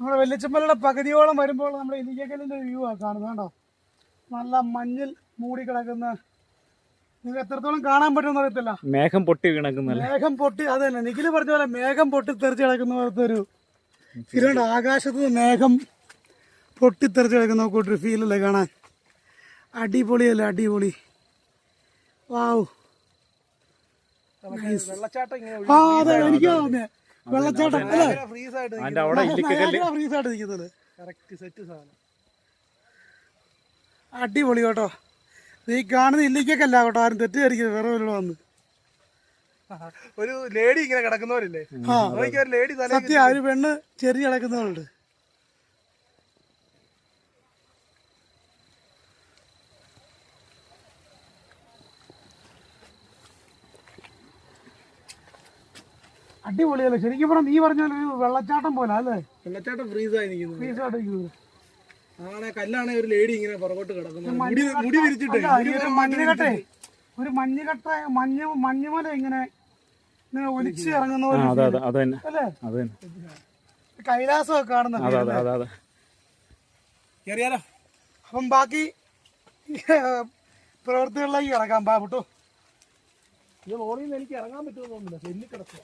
നമ്മുടെ വെള്ളിച്ചമ്മലയുടെ പകുതിയോളം വരുമ്പോൾ നമ്മുടെ ഒരു വ്യൂ ആണ് കാണുന്നത് കേട്ടോ നല്ല മഞ്ഞിൽ മൂടി കിടക്കുന്ന നിങ്ങൾക്ക് എത്രത്തോളം കാണാൻ പറ്റുമെന്ന് അറിയത്തില്ല. മേഘം പൊട്ടി കിടക്കുന്ന മേഘം പൊട്ടി അത് തന്നെ. നിഖിൽ പറഞ്ഞ പോലെ മേഘം പൊട്ടി തെറിച്ച് കിടക്കുന്ന പോലത്തെ ഒരു ഫീലുണ്ട് ആകാശത്ത് മേഘം പൊട്ടിത്തെറിച്ച് കിടക്കുന്ന ഫീൽ ഫീലല്ലേ കാണാൻ? അടിപൊളിയല്ലേ അടിപൊളി. വാവ് വെള്ളച്ചാട്ടം ഇങ്ങനെ ആ അതെ എനിക്ക് തോന്നിയ. വെള്ളച്ചാട്ടം അല്ലേ? ഫ്രീസ് അതിന്റെ അവിടെ ഇല്ലിക്കക്കല്ല് ഫ്രീസ് ആയിട്ട് നിൽക്കുന്നത്. കറക്റ്റ് സെറ്റ് സാധനം. അടിപൊളി കേട്ടോ. നീ ഈ കാണുന്ന ഇല്ലിക്കല്ല കേട്ടോ. ആരും തെറ്റിദ്ധരിക്കുന്നത് വേറെ ഒരു വന്ന്. ഒരു ലേഡി ഇങ്ങനെ കിടക്കുന്നവരില്ലേ? ആ. നോക്കി ഒരു ലേഡി തല സത്യം ഒരു പെണ്ണ് ചെറിയ കിടക്കുന്നവളുണ്ട്. അടിപൊളിയല്ലേ? ശരിക്കും പറഞ്ഞാൽ നീ പറഞ്ഞ പോലെ ഒരു വെള്ളച്ചാട്ടം പോലെ അല്ലേ? വെള്ളച്ചാട്ടം ഫ്രീസ് ആയി നിൽക്കുന്നത് ഫ്രീസ് ആയിട്ട് നിൽക്കുന്നത് ആണെ കല്ലാണ് ഒരു ലേഡി ഇങ്ങനെ പുറകോട്ട് കിടക്കുന്നത് മുടി മുടി വിരിച്ചിട്ട് ഒരു മഞ്ഞുകട്ടെ ഒരു മഞ്ഞുകട്ട മഞ്ഞ് മഞ്ഞുമല ഇങ്ങനെ ഇങ്ങനെ ഒലിച്ച് ഇറങ്ങുന്ന ആ പോലെ അതെ അതെ അത് അല്ലേ? കൈലാസമൊക്കെ കാണുന്നുണ്ട് അതെ അതെ അതെ അതെ. കയറിയാലോ അപ്പം ബാക്കി പ്രവൃത്തികളിലേക്ക് ഇറങ്ങാം ബാബുട്ടോ ഇത് ലോറിയിൽ നിന്ന് എനിക്ക് ഇറങ്ങാൻ പറ്റുമെന്ന് തോന്നുന്നില്ല. ചെല്ലി കിടക്കുക.